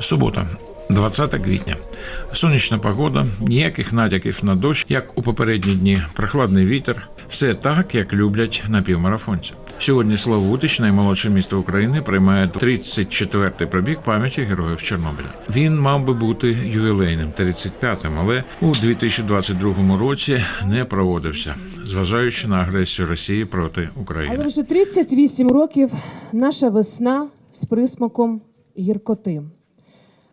Субота, 20 квітня. Сонячна погода, ніяких натяків на дощ, як у попередні дні, прохладний вітер. Все так, як люблять напівмарафонці. Сьогодні Славутич, наймолодше місто України, приймає 34-й пробіг пам'яті героїв Чорнобиля. Він мав би бути ювілейним 35-м, але у 2022 році не проводився, зважаючи на агресію Росії проти Але України. вже 38 років наша весна з присмаком гіркоти.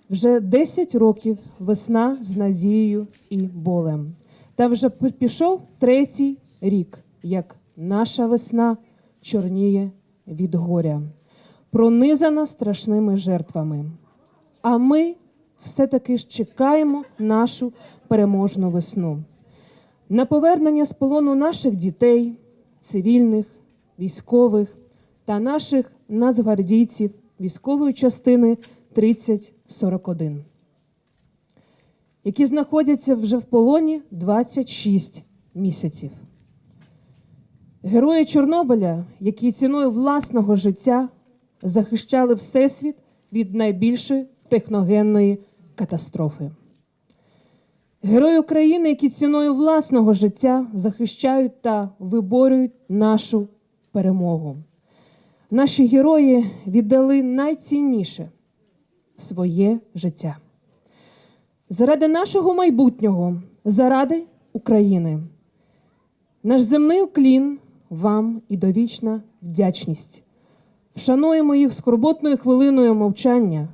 Вже 10 років весна з надією і болем. Та вже пішов третій рік, як наша весна чорніє від горя, пронизана страшними жертвами. А ми все-таки ж чекаємо нашу переможну весну. На повернення з полону наших дітей, цивільних, військових та наших нацгвардійців військової частини 3041, які знаходяться вже в полоні 26 місяців. Герої Чорнобиля, які ціною власного життя захищали Всесвіт від найбільшої техногенної катастрофи. Герої України, які ціною власного життя захищають та виборюють нашу перемогу. Наші герої віддали найцінніше своє життя. Заради нашого майбутнього, заради України. Наш земний уклін вам і довічна вдячність. Вшануємо їх скорботною хвилиною мовчання.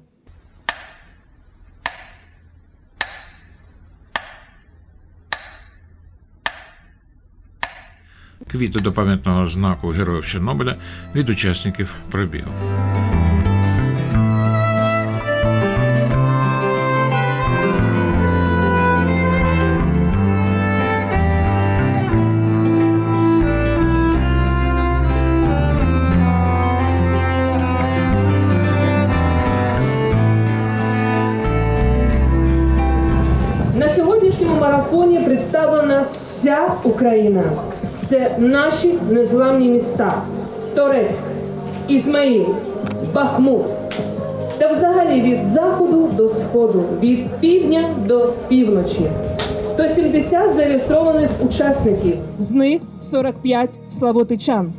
Квіти до пам'ятного знаку героїв Чорнобиля від учасників пробігу. На сьогоднішньому марафоні представлена вся Україна. Це наші незламні міста: Торецьк, Ізмаїл, Бахмут. Та взагалі від заходу до сходу, від півдня до півночі. 170 зареєстрованих учасників, з них 45 славутичан.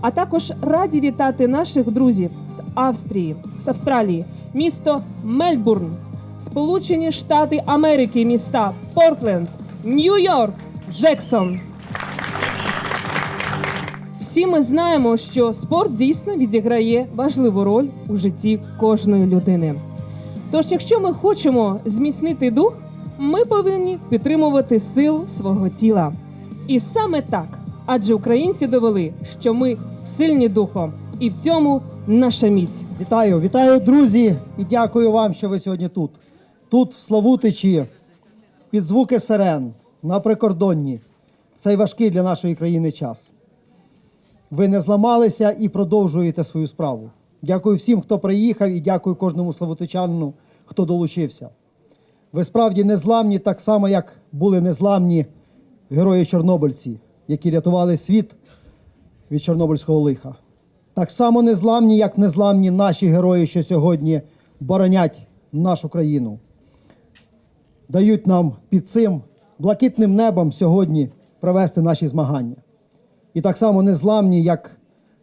А також раді вітати наших друзів з Австрії, з Австралії, місто Мельбурн, Сполучені Штати Америки, міста Портленд, Нью-Йорк, Джексон. Всі ми знаємо, що спорт дійсно відіграє важливу роль у житті кожної людини. Тож, якщо ми хочемо зміцнити дух, ми повинні підтримувати силу свого тіла. І саме так, адже українці довели, що ми сильні духом, і в цьому наша міць. Вітаю, вітаю, друзі, і дякую вам, що ви сьогодні тут. Тут, в Славутичі, під звуки сирен, на прикордонні. Цей важкий для нашої країни час. Ви не зламалися і продовжуєте свою справу. Дякую всім, хто приїхав, і дякую кожному славутичанину, хто долучився. Ви справді незламні, так само, як були незламні герої Чорнобильці, які рятували світ від Чорнобильського лиха. Так само незламні, як незламні наші герої, що сьогодні боронять нашу країну. Дають нам під цим блакитним небом сьогодні провести наші змагання. І так само незламні, як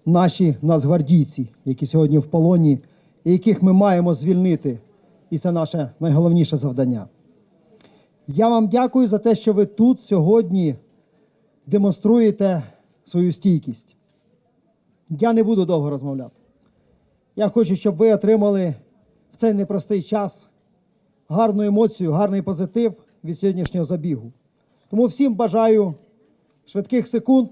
наші нацгвардійці, які сьогодні в полоні, і яких ми маємо звільнити. І це наше найголовніше завдання. Я вам дякую за те, що ви тут сьогодні демонструєте свою стійкість. Я не буду довго розмовляти. Я хочу, щоб ви отримали в цей непростий час гарну емоцію, гарний позитив від сьогоднішнього забігу. Тому всім бажаю швидких секунд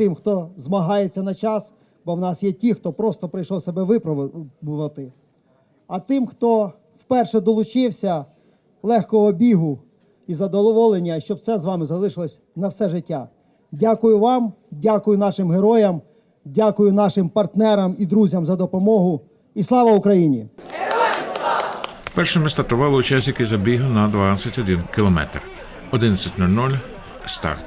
тим, хто змагається на час, бо в нас є ті, хто просто прийшов себе випробувати. А тим, хто вперше долучився легкого бігу і задоволення, щоб це з вами залишилось на все життя. Дякую вам, дякую нашим героям, дякую нашим партнерам і друзям за допомогу. І слава Україні! Першими стартували учасники забігу на 21 кілометр. 11.00 старт.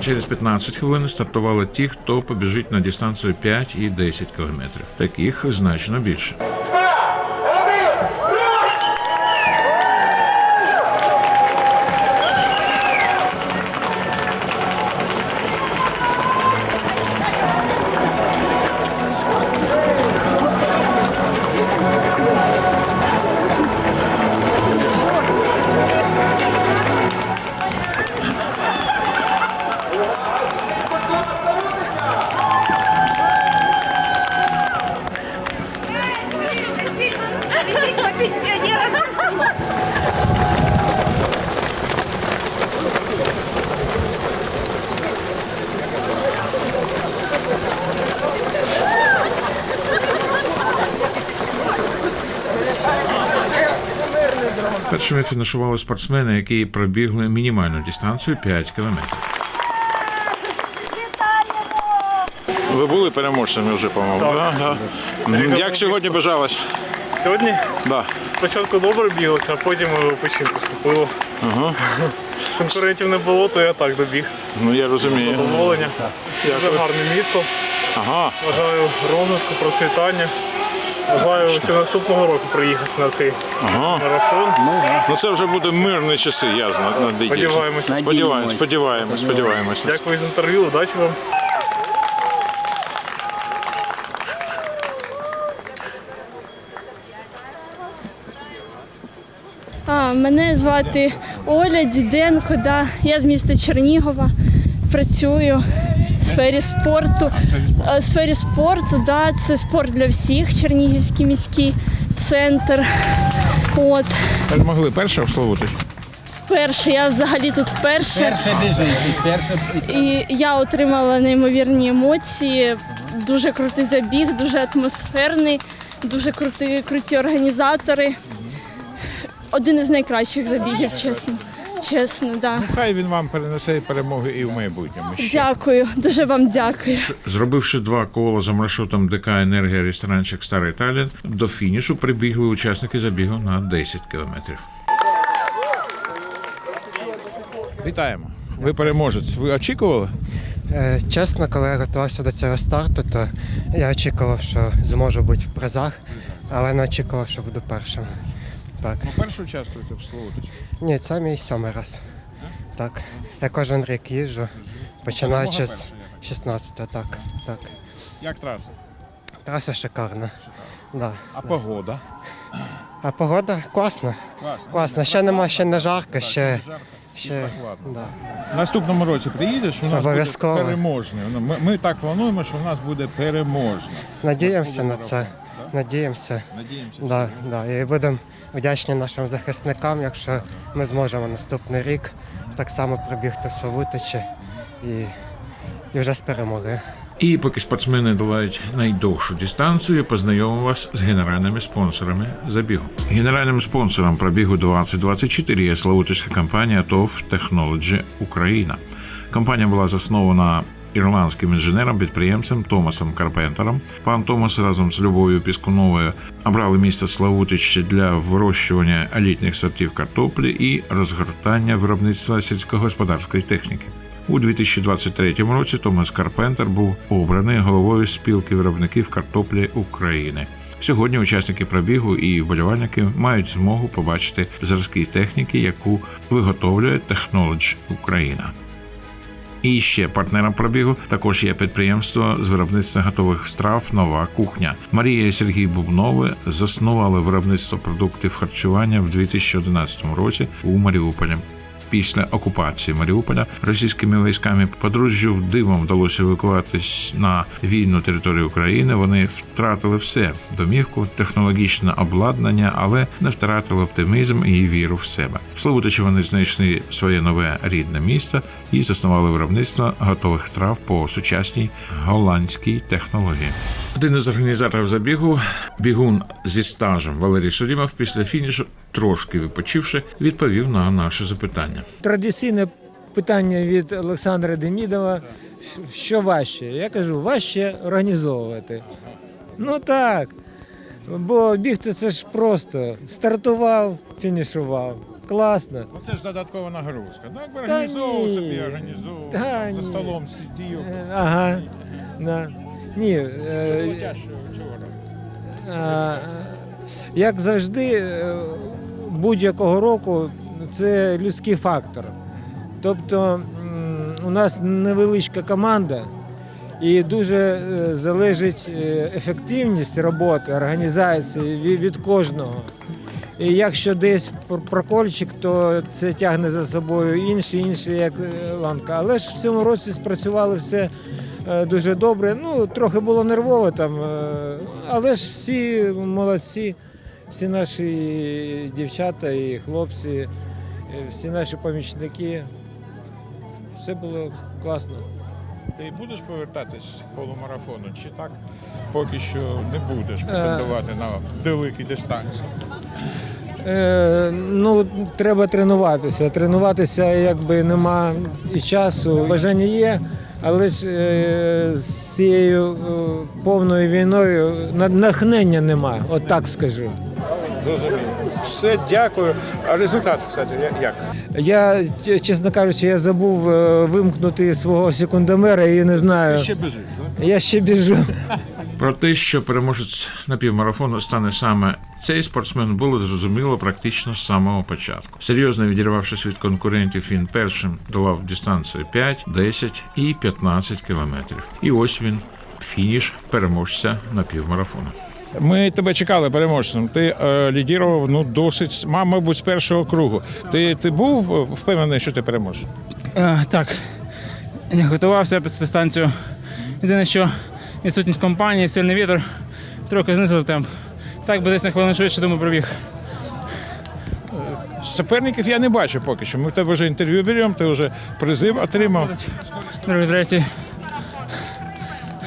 Через 15 хвилин стартували ті, хто побіжить на дистанцію 5 і 10 кілометрів. Таких значно більше. Першими фінішували спортсмени, які пробігли мінімальну дистанцію 5 кілометрів. Ви були переможцями вже, по-моєму. Да? Да. Як сьогодні бажалось? Сьогодні Да. спочатку добре бігалося, а потім печінку скупило. Ага. Конкурентів не було, то я так добіг. Ну я розумію. Задоволення. Дуже гарне місто. Ага. Бажаю розвитку, процвітання. Бажаю ще наступного року приїхати на цей Ага. марафон. Ну це вже буде мирні часи, я знаю. Сподіваємося. Сподіваємось, сподіваємось, сподіваємось. Дякую за інтерв'ю, удачі вам. А, мене звати Оля Діденко. Да. Я з міста Чернігова. Працюю сфері спорту. Е, В сфері спорту, да, це спорт для всіх, Чернігівський міський центр. От. Перемогли перше в Перше, я взагалі тут вперше. Перше біжить, і перше І я отримала неймовірні емоції. Дуже крутий забіг, дуже атмосферний, дуже круті, круті організатори. Один із найкращих забігів, чесно. Чесно, да. Хай він вам перенесе перемоги і в майбутньому. Ще. Дякую, дуже вам дякую. Зробивши два кола за маршрутом ДК Енергія ресторанчик Старий Талін, до фінішу прибігли учасники забігу на 10 кілометрів. Вітаємо. Ви переможець. Ви очікували? Е, Чесно, коли я готувався до цього старту, то я очікував, що зможу бути в призах, але не очікував, що буду першим. Так. Ну, перше участвуєте в Славутичі. Ні, це мій сьомий раз. Так. Я кожен рік їжджу, починаючи з 16-го, так. так. Як траса? Траса шикарна. Да. А погода? А погода класна. Класно. Класна. Ще нема, ще не жарко, ще. Жарко ще да. В наступному році приїдеш, у нас Обов'язково. буде переможний. Ну, Ми, ми так плануємо, що у нас буде переможний. Надіємося на це. Надіємося. Надіємося. Да, да. І будемо вдячні нашим захисникам, якщо ми зможемо наступний рік так само пробігти в Совутичі і, і вже з перемоги. І поки спортсмени долають найдовшу дистанцію, познайомимо вас з генеральними спонсорами забігу. Генеральним спонсором пробігу 2024 є Славутичська компанія TOF Technology Україна. Компанія була заснована ірландським інженером-підприємцем Томасом Карпентером. Пан Томас разом з Любов'ю Піскуновою обрали місто Славутич для вирощування елітних сортів картоплі і розгортання виробництва сільськогосподарської техніки. У 2023 році Томас Карпентер був обраний головою спілки виробників картоплі України. Сьогодні учасники пробігу і вболівальники мають змогу побачити зразки техніки, яку виготовлює Technology Україна. І ще партнером пробігу також є підприємство з виробництва готових страв Нова кухня. Марія і Сергій Бубнови заснували виробництво продуктів харчування в 2011 році у Маріуполі. Після окупації Маріуполя російськими військами подружжю дивом вдалося евакуватись на вільну територію України. Вони втратили все домівку, технологічне обладнання, але не втратили оптимізм і віру в себе. Славутичі вони знайшли своє нове рідне місто і заснували виробництво готових страв по сучасній голландській технології. Один із організаторів забігу, бігун зі стажем Валерій Шарімов, після фінішу, трошки відпочивши, відповів на наше запитання. Традиційне питання від Олександра Демідова. Що важче? Я кажу, важче організовувати. Ну так. Бо бігти це ж просто. Стартував, фінішував. класно. Ну це ж додаткова нагрузка. Так би Та організовував ні. собі, організовував. Та за ні. столом сидів. Е, Ага. Да. Ні, е, Чого тяжче, чого? А, Як завжди, е, будь-якого року це людський фактор. Тобто у нас невеличка команда, і дуже е, залежить е, ефективність роботи, організації від, кожного. І якщо десь прокольчик, то це тягне за собою інші, інші як е, ланка. Але ж в цьому році спрацювали все дуже добре. Ну, трохи було нервово там, але ж всі молодці, всі наші дівчата і хлопці, е, всі наші помічники. Все було класно. Ти будеш повертатись полумарафону, чи так поки що не будеш претендувати на великі дистанції? Е, ну, треба тренуватися. Тренуватися якби нема і часу. Бажання є, але ж е, з цією е, повною війною на- натхнення нема, от так скажу. Зрозуміло. Все, дякую. А результат, кстати, як? Я, чесно кажучи, я забув е, вимкнути свого секундомера і не знаю. Ще біжиш, так? Я ще біжу. Про те, що переможець напівмарафону стане саме цей спортсмен, було зрозуміло практично з самого початку. Серйозно відірвавшись від конкурентів, він першим долав дистанцію 5, 10 і 15 кілометрів. І ось він фініш переможця напівмарафону. Ми тебе чекали переможцем. Ти е, лідірував ну досить, мабуть, з першого кругу. Ти, ти був е, впевнений, що ти переможеш? Е, так, я готувався під дистанцію. Єдине, що відсутність компанії, сильний вітер, трохи знизили темп. Так би десь на хвилину швидше, думаю, пробіг. Суперників я не бачу поки що. Ми в тебе вже інтерв'ю беремо, ти вже призив отримав. Другий, третій.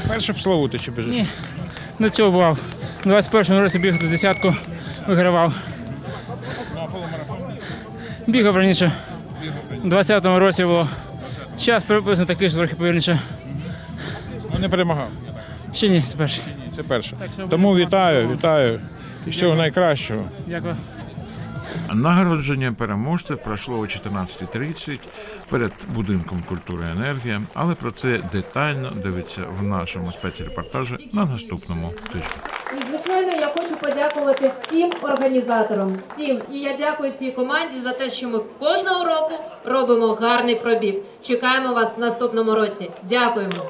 Перше в Славутичі біжиш. Ні. До цього бував. У 21-му році біг до десятку, вигравав. Полумарафон? Бігав раніше. У 20-му році було. Час приблизно такий ж трохи повільніше. Ну, не перемагав. Ще ні, це перший. Ні, Це перше. Тому вітаю, вітаю. І всього найкращого. Дякую. Нагородження переможців пройшло о 14.30 перед будинком культури і енергія, але про це детально дивіться в нашому спецрепортажі на наступному тижні. Звичайно, я хочу подякувати всім організаторам, всім. І я дякую цій команді за те, що ми кожного року робимо гарний пробіг. Чекаємо вас в наступному році. Дякуємо.